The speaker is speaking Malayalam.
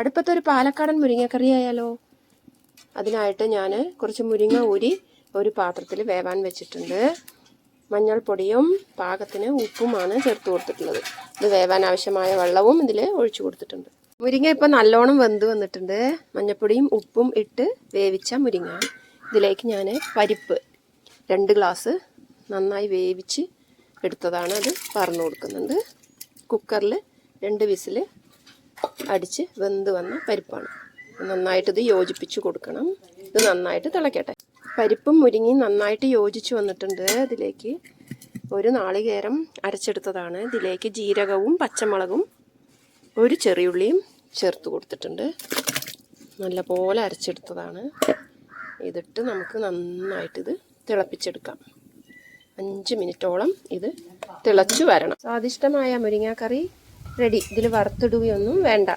അടുപ്പത്തൊരു പാലക്കാടൻ മുരിങ്ങക്കറി ആയാലോ? അതിനായിട്ട് ഞാൻ കുറച്ച് മുരിങ്ങ ഊരി ഒരു പാത്രത്തിൽ വേവാൻ വെച്ചിട്ടുണ്ട്. മഞ്ഞൾപ്പൊടിയും പാകത്തിന് ഉപ്പുമാണ് ചേർത്ത് കൊടുത്തിട്ടുള്ളത്. ഇത് വേവാൻ ആവശ്യമായ വെള്ളവും ഇതിൽ ഒഴിച്ചു കൊടുത്തിട്ടുണ്ട്. മുരിങ്ങ ഇപ്പം നല്ലോണം വെന്ത് വന്നിട്ടുണ്ട്. മഞ്ഞൾപ്പൊടിയും ഉപ്പും ഇട്ട് വേവിച്ച മുരിങ്ങ. ഇതിലേക്ക് ഞാൻ പരിപ്പ് രണ്ട് ഗ്ലാസ് നന്നായി വേവിച്ച് എടുത്തതാണ് അത് പറഞ്ഞു കൊടുക്കുന്നുണ്ട് കുക്കറിൽ രണ്ട് വിസിൽ അടിച്ച് വെന്ത് വന്ന പരിപ്പാണ്. നന്നായിട്ട് ഇത് യോജിപ്പിച്ച് കൊടുക്കണം. ഇത് നന്നായിട്ട് തിളയ്ക്കട്ടെ പരിപ്പും മുരിങ്ങി നന്നായിട്ട് യോജിച്ച് വന്നിട്ടുണ്ട്. അതിലേക്ക് ഒരു നാളികേരം അരച്ചെടുത്തതാണ്. ഇതിലേക്ക് ജീരകവും പച്ചമുളകും ഒരു ചെറിയുള്ളിയും ചേർത്ത് കൊടുത്തിട്ടുണ്ട്. നല്ലപോലെ അരച്ചെടുത്തതാണ്. ഇതിട്ട് നമുക്ക് നന്നായിട്ടിത് തിളപ്പിച്ചെടുക്കാം. അഞ്ച് മിനിറ്റോളം ഇത് തിളച്ചു വരണം. സ്വാദിഷ്ടമായ മുരിങ്ങാക്കറി റെഡി. ഇതിൽ വറുത്തിടുകയൊന്നും വേണ്ട.